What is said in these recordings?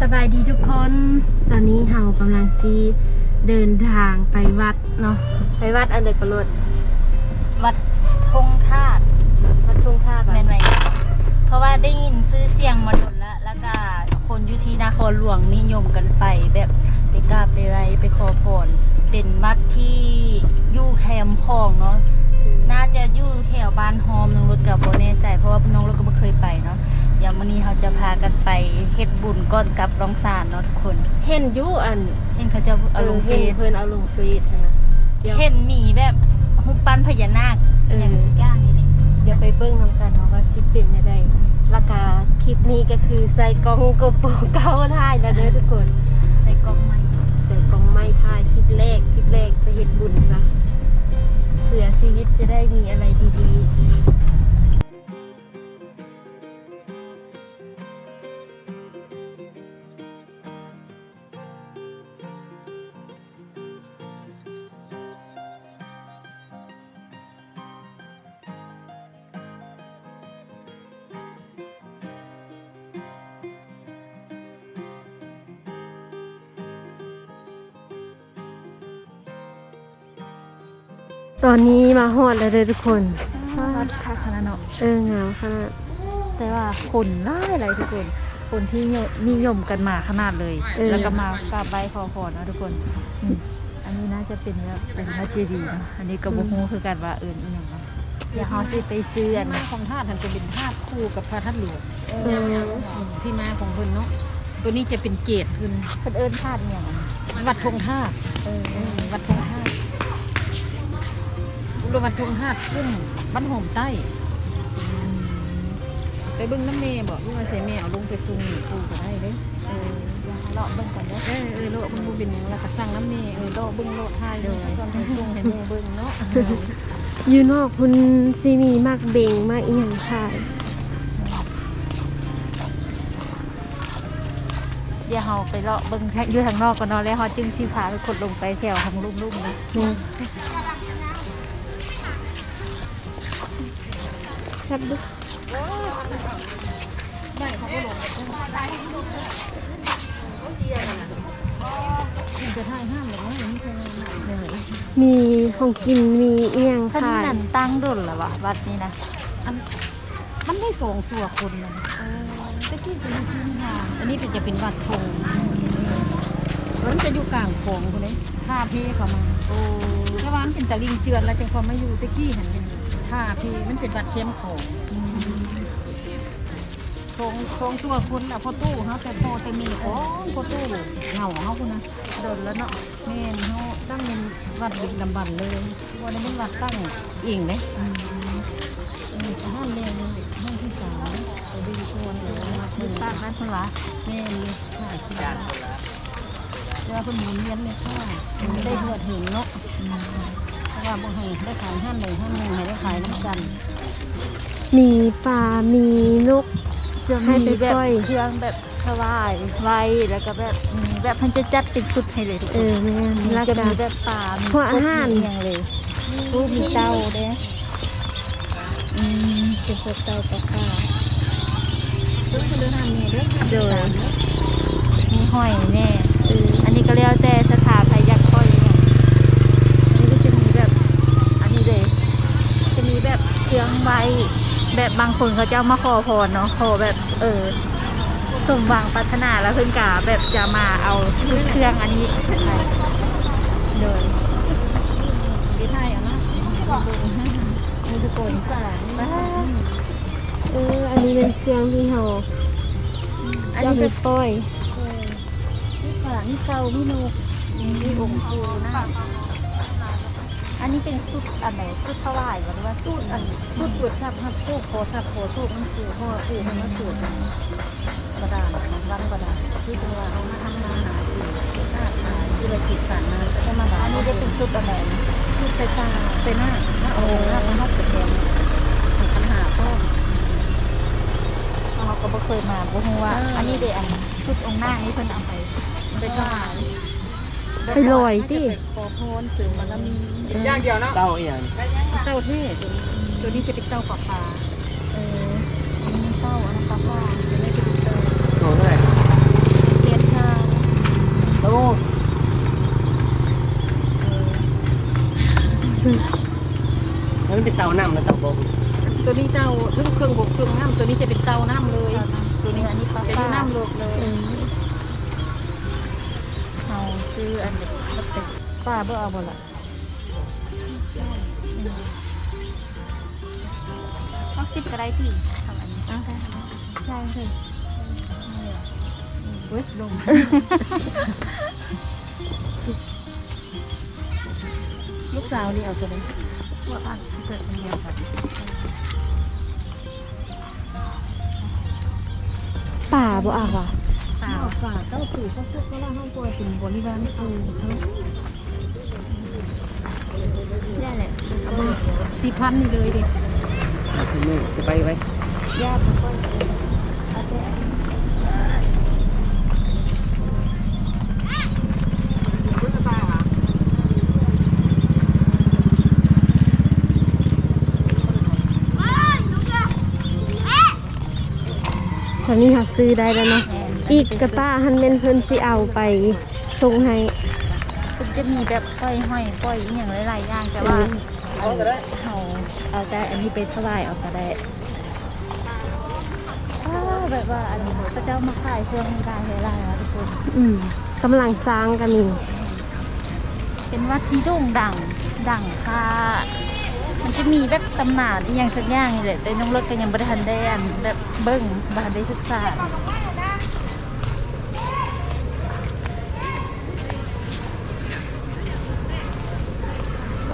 สบายดีทุกคน ตอนนี้เรากำลังซีเดินทางไปวัดเนาะ ไปวัดอันเดอร์กรดวัดธงธาตุวัดทงธาตุแม่นไหมเพราะว่าได้ยินชื่อเสียงมาดนแล้วแล้วก็คนอยู่ที่นครหลวงนิยมกันไป แบบไปกราบไปไหว้ไปขอพรเป็นวัดที่ยู่แคมป์คลองเนาะ น่าจะยู่แถวบ้านโฮมน้องรถกับโบแน่ใจเพราะว่าน้องรถก็ไม่เคยไปเนาะ เดี๋ยววันนี้เราจะพากันไปเฮ็ดบุญก่อนกลับรองสารเนาะทุกคน เห็นอยุอันเห็นเขาจะเอาลงเฟเห็นซเพิ่นเอาลงเฟซนะเดี๋ยวเห็นหมีแบบหุบปั้นพญานาคเออออย่างสักอย่างนี่นี่เดี๋ยวไปเบิ้งนำกันเนาะว่าสิเป็นยังไงราคาคลิปนี้ก็คือใส่กล้องโกโปรเก้าถ่ายแล้วเด้อทุกคนในกล้องไม้ใส่กล้องไม้ถ่ายคลิปแรกคลิปแรกจะเฮ็ดบุญซะเผื่อชีวิตจะได้มีอะไรดีๆ ตอนนี้มาฮอดแล้วเด้อทุกคนวัดค่าคณะเนาะเอองามขนาดแต่ว่าคนร้ายอะไรทุกคน คนที่นิยมกันมาขนาดเลย เออ แล้วก็มากราบไหว้ขอพรนะทุกคนอืมอันนี้น่าจะเป็นแบบเป็นพระเจดีย์เนาะอันนี้ก็บ่ฮู้คือกันว่าเอิ้นอีหยังเนาะเดี๋ยวเฮาสิไปซื้ออันที่มาของธาตุท่านจะเป็นธาตุคู่กับพระธาตุหลวงเอออืมที่มาของเพิ่นเนาะตัวนี้จะเป็นเจดเพิ่นเพิ่นเอิ้นธาตุอีหยังอะวัดธงธาตุเออเออวัดธงธาตุรวัดธงธาตุพุ่มบ้านหอมใต้ ไปเบิ่งน้ำเมย์บอกลูกว่าเสยแม่เอาลงไปซุงปูก็ได้เด้เออเดี๋ยวเลาะเบิ่งกันเด้อเออเออโลกมันบ่เป็นหยังแล้วก็สั่งน้ำเมย์เออโลกเบิ่งโลกทายเด้อก่อนไปซุงให้หมู่เบิ่งเนาะอยู่นอกคุณซีมีมากเบ่งมากอีหยังถ่ายเดี๋ยวเฮาไปเลาะเบิ่งอยู่ทางนอกก่อนเนาะแล้วเฮาจึงสิพาทุกคนลงไปแถวทางลุ่มๆนะ นี่ครับดูได้เขาก็ลงมันจะทายห้ามหรือว่ามันคงเหนื่อยมีของกินมีอีหยังท่านถ่ายนั่นตั้งดุลแล้ววะวัดนี้นะอันมันไม่ส่งสัวคนมันตะกี้เป็นพื้นทางอันนี้เป็นจะเป็นวัดธงมันจะอยู่กลางโขงคนนี้ท่าเพเข้ามาโอ้ถ้าว่ามันเป็นตะลิงเจือนแล้วจังพอมาอยู่ตะกี้เห็นเป็น ท่าเพมันเป็นวัดเข้มโขงทรงทรงสัวคนอะพอตู้เขาแต่พอแต่มีของพอตู้เหงาเขาคนนะโดนแล้วเนาะแม่นเขาตั้งเป็นวัดดึกดำบรรเลยวันนี้เป็นวัดตั้งเองเลยนี่ห้านเรียนห้องที่สามไปดูชวนเลยมามีคือปากนั่นคุณวะแม่นเลยค่ะที่บ้านเวลาคนหมุนเวียนเลยค่ะมันได้หวดหินเนาเพราะ ว่าบางแห่งได้ขายห้านหนึ่งห้านหนึ่งให้ได้ขายน้ำจันทร์มีปลา มีนก จะให้มีไปแบบปล่อย เครื่องแบบถวายไว้แล้วก็แบบอืมแบบเพันจะจัดเป็นสุดให้เลยทุกคเอนอแม่นมีแล้วจะก็มีแบบปลามีพวกอาหาร มีอย่างเลยรูปมีเต้าเด้อืมเป็นพวกเต้าปลาซ่าเด้อเด้อห้านเมย์เด้อห้านเด้ที่อสามเด้อมีหอยแน่ เอออันนี้ก็แล้วแต่สถาพยักค่อยเนี่ยอันนี้ก็จะมีแบบ อันนี้เลย จะมีแบบ เครื่องใบแบบบางคนเขาจะเอามาขอพรเนาะขอแบบเออสมหวังปรารถนาแล้วเพิ่นกาแบบจะมาเอาชุดเครื่องอันนี้ไปโดยดีไทยอะเนาะมีตะโกนป่านี่นะเอออันนี้เป็นเครื่องที่เราอันจะนี้ไปก็ปล่อยมีฝรั่งมีเกามีนกมีองค์ปูนะ อันนี้เป็นสุดอันไหนสุดถวายหรือว่าสุสูดอันนสูตรตรวจทรัพย์ครับสูตรขอทรัพย์ขอสูตรมันคือพ่อคือมันมาตรวจกระดาษนวันกระดานที่จังหวะเขามาทำมานหากินหน้าขาธุรกิจผ่านมาก็จะมาหาอันนี้จะเป็นสุดอันไหนนะสูตรใส่ตาใส่หน้าหน้าโอกหน้าของนอกกระแทงปัญหาพ่อเราก็บ่เคยมาบ่ฮู้ว่า อันนี้เด้อันสุดองค์หน้านี่เพิ่นเอาไปไปถวาย ไปลอยที่ขอพรเสริมบารมีย่างเดียวนะเต้าเอียนเต้าเท่ตัวนี้จะเป็นเต้าปลาปลาเออเต้าอันปลาปลาตัวนี้เป็นเต้าโตเท่าไหร่เสียชาโตแล้วมันเป็นเตาน้ำแล้วเตาบกตัวนี้เตาเครื่องเครื่องบกเครื่องน้ำตัวนี้จะเป็นเตาน้ำเลย ตัวนี้อันนี้ปลาเป็นน้ำโลกเลย ซื้ออันเด็กสเต็กป้าเบ่เอาบ่ละต้องสิบก็ได้พี่ทำอันนี้เอาได้ใช่ใช่เว้ยลงลูกสาวนี่เอาตัวนี้ว่าอันเกิดเป็นเดียวกันป่าบ่เอาว่ะ เปล่าเอาฝากเต้าปู่เขาซุกก็ล่าห้องปวยเป็นบริวารปู่เขาได้แหละเอามาสี่พันนี่เลยดิสิมือจะไปไว้ญาติเขาก็เอาไปตอนนี้หาซื้อได้แล้วเนาะ อีกกระต้าหันเมนเพิ่นสิเอาไปส่งให้มันจะมีแบบก้อยห้อยก้อยอหย่างหลายๆอย่างแต่ว่าเอาเอาเอาได้อันนี้ไปถวายเอาก็ได้อ้าวแบบว่าอันนี้พระเจ้ามาขายเครื่องนี้ได้หลายๆนะทุกคน อืมกำลังสร้างก็มีเป็นวัดที่โด่งดัง ดังค่ะ มันจะมีแบบตำนานอีกอย่างสักอย่างนี่แหละแต่น้องรถก็ยังบริทันได้อันแบบเบิ้งบริทันได้ศึกษา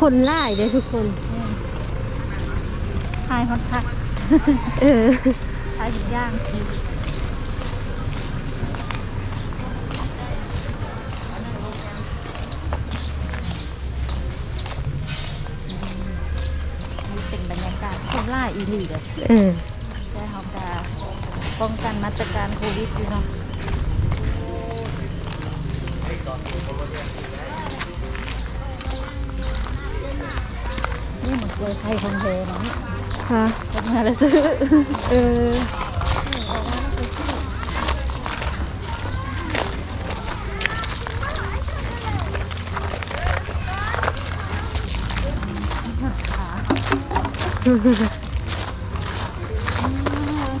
คนหล่ายเด้อทุกคนทายฮอตพักเออทายทุกอย่างนี่เป็นบรรยากาศคนล่าอีหลีเลยเออแต่เขาจะป้องกันมาตรการโควิดอยู่เนาะ ค่ะเป็นมาแล้วซื้อ เออ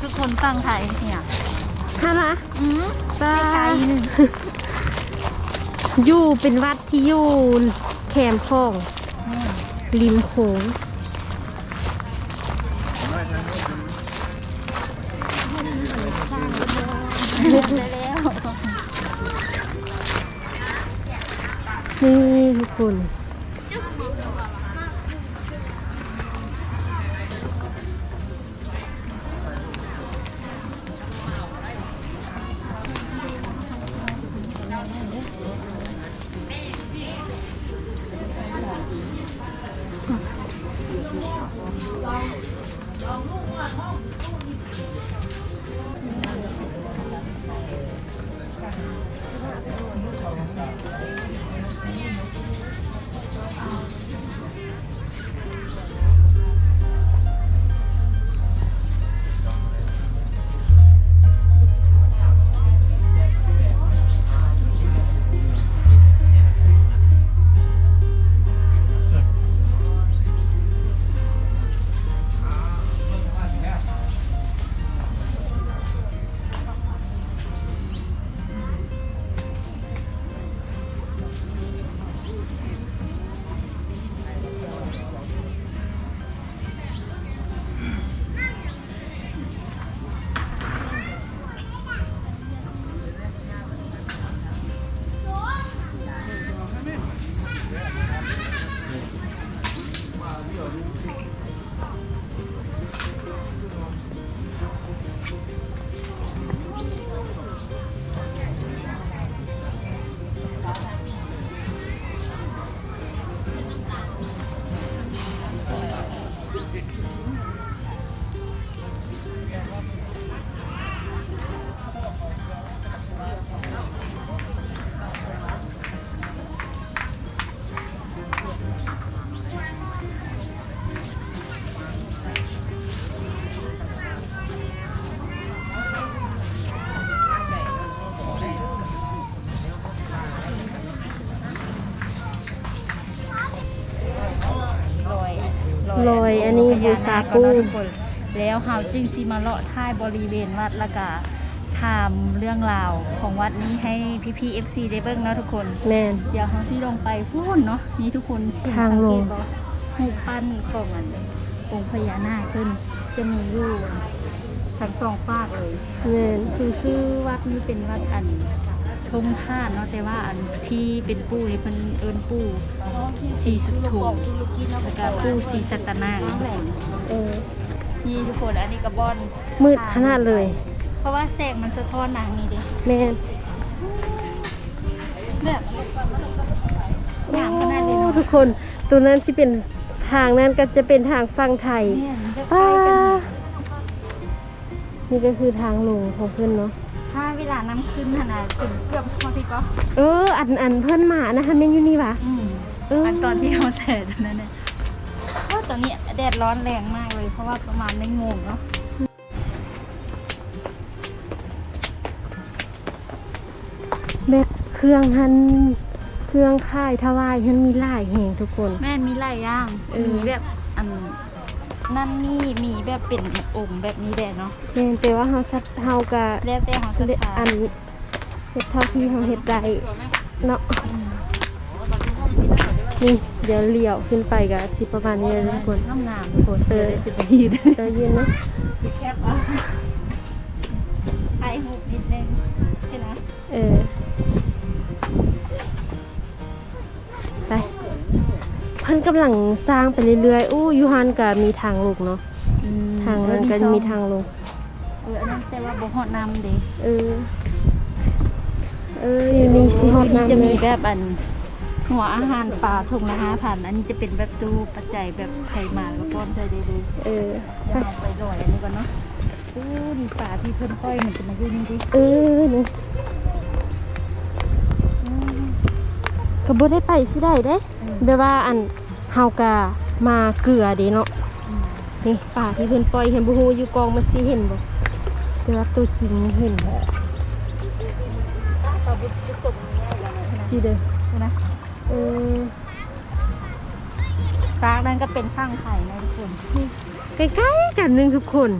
ทุกคนฟังไทยเนี่ยฮะนะอืมป้าไกลหนึ่งอยู่เป็นวัดที่อยู่แคมป์คลองริมโขง แล้ว นี่ทุก คน ลอยอันนี้บูชากุ้งแล้วเฮาจึงสิมาเลาะท้ายบริเวณวัดและกะถามเรื่องราวของวัดนี้ให้พี่พีเอฟซีได้เบิ่งเนาะทุกคนแม่นเดี๋ยวเขาที่ลงไปพูนเนาะนี่ทุกคนเห็นทางลงสัเกตบ่ให้ปั้นของอันองค์พญานาคขึ้น จะมีอยู่ทั้งสองฝากเลยแม่นคือชื่อวัดนี้เป็นวัดอัน ทงท่านเนาะแต่ว่าอันที่เป็นปูนี่เพิ่นเอิ้นปู่สีสุดถูกแล้วก็ปูสีสัตนาเออนี่ทุกคนอันนี้ก็บอนมืดขนาดเลย เพราะว่าแสงมันสะท้อนหนังนี่เด้แม่นแบบหนังขนาดเลยเนาะทุกคนตัวนั้นที่เป็นทางนั้นก็จะเป็นทางฝั่งไทยไปป้ากันนี่ก็คือทางลงของเพื่อนเนาะ ถ้าเวลาน้ำขึ้นขนาดถึงเกือบพอพี่ก็เออ อันอันเพื่อนหมานะคะเมนอยู่นี่วะอืมเอออัอันตอนที่เราแสตอนนั้นเนี่ยเพราะตอนนี้แดดร้อนแรงมากเลย เพราะว่าประมาณไม่โมงเนาะแบบเครื่องหันเครื่องค่ายทวายหันมีหลายแห่งทุกคน แม่มีหลายอย่าง เออ มีแบบอัน นั่นนี่มีแบบเป็นองค์แบบนี้แดดเนาะแม่นแต่ว่าเฮาสัตเฮากะแล้วแต่ของสถาอันเฮ็ดเท่าที่เฮาเฮ็ดได้เนาะนี่เดี๋ยวเลี้ยวขึ้นไปก็สิประมาณนี้เลยทุกคนน้ำงามทุกคนเออสิบนาทีเด้เออยืนเนาะแคบอะไอหุบนิดนึงใช่นะเออ เพิ่นกำลังสร้างไปเรื่อยๆอู้ยูฮันก็มีทางลงเนาะทางนั้นก็มีทางลง เอออันนั้นแต่ว่าบ่ฮอดน้ำเด้เออ เอออยู่นี่สิฮอดที่น้ำจะมีเลยแบบอัน หัวอาหารปลาถุงละห้าพันอันนี้จะเป็นแบบตู้ปัจจัยแบบไข่มาแล้วก็ป้อนใจได้ดูเออเดี๋ยวเราไปลอยอันนี้ก่อนเนาะตู้ดีปลาที่เพิ่นค่อยมันจะมาอยู่นี่ดิเออนี่ก็บ่ได้ไปสิได้เด้ แบบว่าอันเฮากะมาเกลือเด้เนาะนี่ป่าที่เพิ่นปล่อยเห็นบ่ฮู้อยู่กองมันสิเห็นบ่แต่ว่าตัวจริงเห็นบ่ปลาบุกบุกตกนี้แล้วนะสิเด้อนะเออปลานั้นก็เป็นข้างไข่นะทุกคนใกล้ๆกันหนึงทุกคน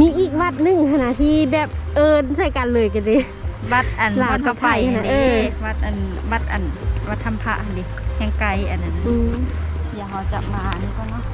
มีอีกวัดหนึงขณะที่แบบเอิญใส่กันเลยกันเด้ วัดอันลาววัดก็ไปกับไทยอันนะนี้เออวัดอันวัดอันวัดทำพระอันนี้แห่งไกลอันนั้นอืม เดี๋ยวเราจะมาอันนี้ก็เนาะ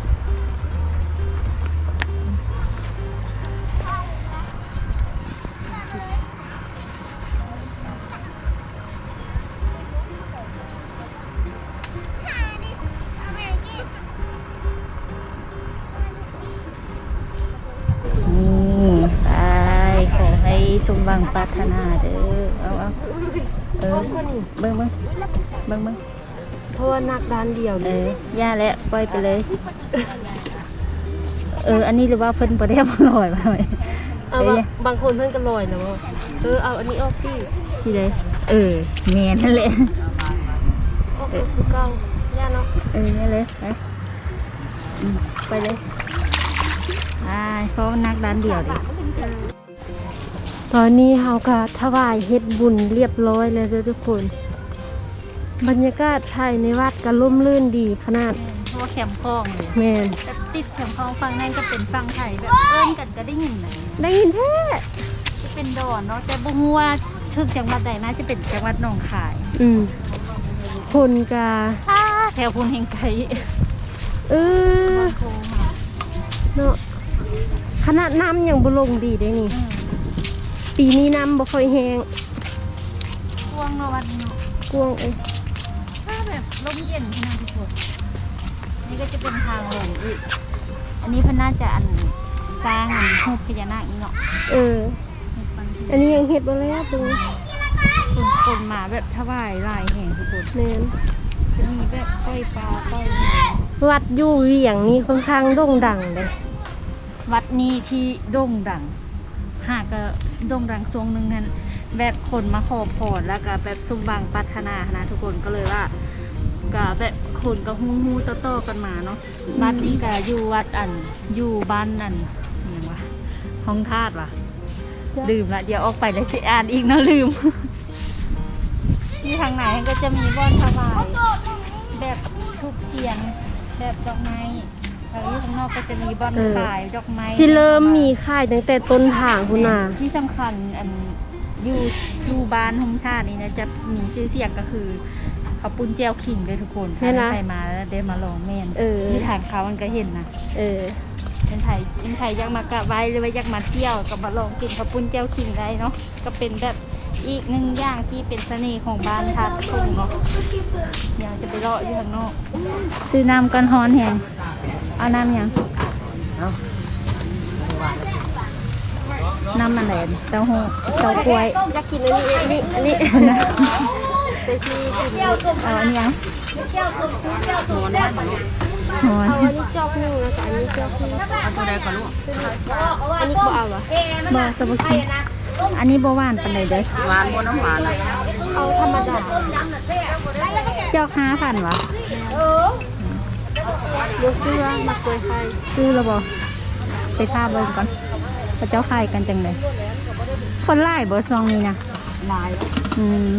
ปรารถนาเด้อเอาเอาเออเบิ้งเบิ้งเบิ้งเบิ้งเพราะว่านักด้านเดียวเอเลยอย่าแล้วปล่อยไปเลย เออ อันนี้หรือว่าเพิ่นบ่ได้มาลอยมาไหมเอาบางบางคนเพิ่นก็ลอยนะบ่เออเอาอันนี้ออกติที่เลยเออแม่นั่นแหละออกก็คือเก่าย่าเนาะเออนี่เลยไปอืมไปเลยไปเพราะว่านักด้านเดียวดิ ตอนนี้เฮาก็ถวายเฮ็ดบุญเรียบร้อยแล้วเด้อทุกคน บรรยากาศภายในวัดก็ร่มรื่นดีขนาดเพราะว่าแคมป์คลองเลยแม่นแต่ติดแคมป์คลองฝั่งนั้นก็เป็นฝั่งไทยแบบเอิ้นกันก็ได้ยินนะได้ยินแท้จะเป็นดอนเนาะแต่บ่ฮู้ว่าถึกจังหวัดใดน่าจะเป็นจังหวัดหนองคายอืมคนกาอ่าแถวพุนแห่งไกลเออโค้งมาเนาะขนาดน้ำยังบ่ลงดีได้นี่อืม ปีนี้น้ำบ่ค่อยแห้งช่วงเนาะวัดเนาะกวางเอ้ยถ้าแบบลมเย็นขนาดทุกคนนี่ก็จะเป็นทางลงอีก อันนี้เพิ่นน่าจะอันสร้างอันรูปพญานาคอีกเนาะเออ อันนี้ยังเฮ็ดบ่แล้วตรงนี้คนคนมาแบบถวายหลายแห่งทุกคนแม่นจะมีแบบก้อยปลาก้อยหมูวัดอยู่เวียงนี่ค่อนข้างโด่งดังเลย วัดนี้ที่โด่งดัง หากก็ดงดังช่วงหนึ่งนั้นแบบคนมาขอพรแล้วก็แบบสมบังปรารถนานะ ทุกคนก็เลยว่าก็แบบคนก็ฮู้ฮู้โต่อๆกันมาเนาะบ้านนี้ก็อยู่วัดอันอยู่บ้านอันอหยังวะห้องธาตุวะลืมละเดี๋ยวออกไปแล้วสิอ่านอีกนาะลืมที่ทางไหนก็จะมีบ้อนถวายแบบทุกเทียนแบบดอกไม้ ทางนี้ข้างนอกก็จะมีบ้านเออขายดอกไม้สิเริ่มมีค่ายตั้งแต่ต้นทางพุ่นน่ะที่สำคัญอันอยู่อยู่บ้านหงท่านี้นะจะมีชื่อเสียงก็คือข้าวปุ้นเจียวขิงเลยทุกคนแม่นะถ้าใครมาแล้วได้มาลองแม่นเออที่ทางเขามันก็เห็นนะเออเป็นไทยเป็นไทยอยากมากราบไหว้หรือว่าอยากมาเที่ยวก็มาลองกินข้าวปุ้นเจียวขิงได้เนาะก็เป็นแบบอีกหนึ่งอย่างที่เป็นเสน่ห์ของบ้านทาตะคุงเนาะอยากจะไปเลาะอยู่ข้างนอกซื้อน้ำกันฮ้อนแหง เอาน้ำหยังเอาน้ำมันแหลนเต้าหู้เต้ากล้วยอยากกินอันนี้อันนี้อันนี้แต่ที่กินเอาอันนี้ยังหอนเอาอันนี้จอกหนึงแล้วก็อันนี้จอกหนึงเอาตัวใดก่อนลูกอันนี้บ่เอาเหรอบ่สบกินอันนี้บ่หวานปานใดเด้อหวานบนน้ำหวานอะเอาธรรมดาจอกห้าพันวะ บ่เสื้อมากล้วยไข่ซื้อแล้วบ่ไปท่าเบิ่งก่อนพระเจ้าขายกันจังเลยคนไล่บ่ซองนี้นะลายอืม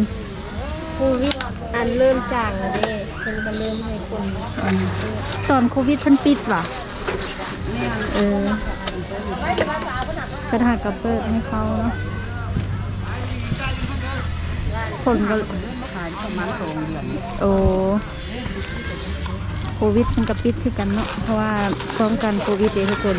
โควิดอันเริ่มจางแล้วเด้เพิ่นก็เริ่มให้คนอืมตอนโควิดเพิ่นปิดว่ะเออก็ทากระเปิดให้เขาเนาะคนก็ขายประมาณสองเดือนโอ้ โควิดมันก็ปิดคือกันเนาะเพราะว่าป้องกันโควิดเองทุกคน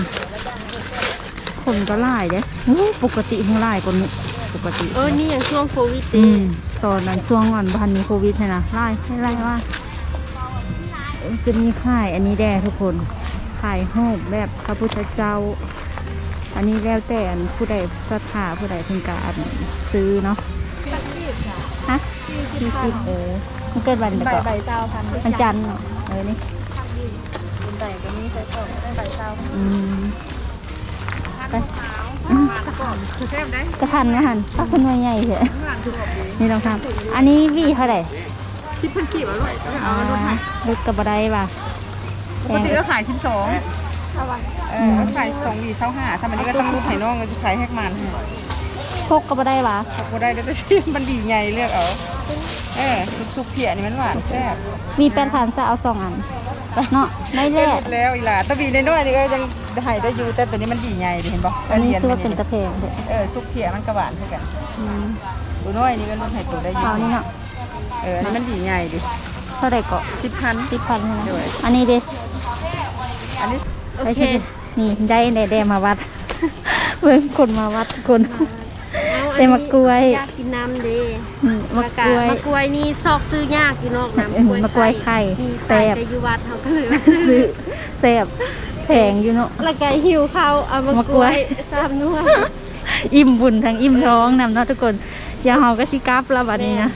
คนก็ไล่เด้โอ้ปกติทั้งไล่คนนี้ปกติเออนี่อย่างช่วงโควิดอืเด้มตอนนั้นช่วงก่อนพันมีโควิดเนี่ยนะไล่ให้ไล่ว่าเอ้ยจะมีค่ายอันนี้แด่ทุกคนค่ายรูปแบบพระพุทธเจ้า อันนี้แล้วแต่อันผู้ใดศรัทธาผู้ใดเพิ่งการซื้อเนาะฮะที่คิดเออมันเกิดวันเดียวใบก่อนใบเจ้าพันธุ์วันจันทร์ เนาะเออนี่ใบก็มีใส่ต่อได้ใบเจ้าอืมไปคือแซ่บได้กระทันนะฮันป้าคนใหญ่ๆเถอะหวานคือแบบนี้นี่ลองทำอันนี้วีเท่าไหร่ชิปพันกีบอร่อยอ๋อลึกกับบะไดป่ะปกติก็ขายชิปสองเออขายสองหวีเท่าห้าทำอันนี้ก็ต้องรูปไข่น่องก็จะขายแฮกมัน พกกับบะไดป่ะขอบก็ได้ด้วยแต่ชิมมันดีไงเลือกเอาเออซุปเพียนี่มันหวานแซ่บมีแปดพันจะเอาสองอันเนาะไม่ได้แล่หมดแล้วอีหล่าตะบีน้อยๆนี่ก็ยังหายได้อยู่แต่ตัวนี้มันดีไงดิเห็นปะอันนี้คือว่ามัเป็นตะเพงเถอะเออซุปเพียมันก็หวานเท่ากันอืมตัวน้อยนี่ก็รุ่นให้ตัวได้อยู่เอานี่เนาะเอออันนี้มันดีไงดิเท่าไหร่เกาะสิบพัน สิบพันใช่ไหมด้วย อันนี้ดิอันนี้ โอไปเค ที่นี่ได้ในแดมาวัด เบิ่งคนมาวัดคนเอาอัน ได้นี้มากล้วย อยากกินน้ำเด้อืมมะกล้วย มะกล้วยนี่ซอกซื้อยากอยู่นอกน้ำเออมะกล้วยไข่มีแซ่ขายบแต่อยู่วัดเขาก็เลยมาซื้อแซ่บแพงอยู่เนาะ แล้วก็หิวข้าวเอามามะกล้กล้ววย ยสามนวด อิ่มบุญทั้งอิ่มท้องนำเนาะทุกคนอย่าเฮาก็สิกลับแล้วบัดนี้นะ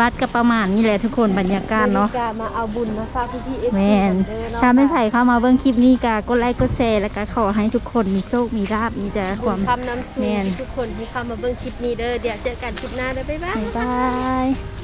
วัดก็ประมาณนี้แหละทุกคนบรรยากาศเนาะบริการมาเอาบุญมาฝากพี่พี่เอฟแมซีนถ้าเป็นไผ่เข้ามาเบิ่งคลิปนี้ก็กดไลค์กดแชร์แล้วก็ขอให้ทุกคนมีโชค มีลาบมีแต่คบุวาญมคำน้ำสูแม่นทุกคนที่เข้ามาเบิ่งคลิปนี้เด้อเดี๋ยวเจอกันคลิปหน้าเด้อบ๊ายบายบ๊ายบาย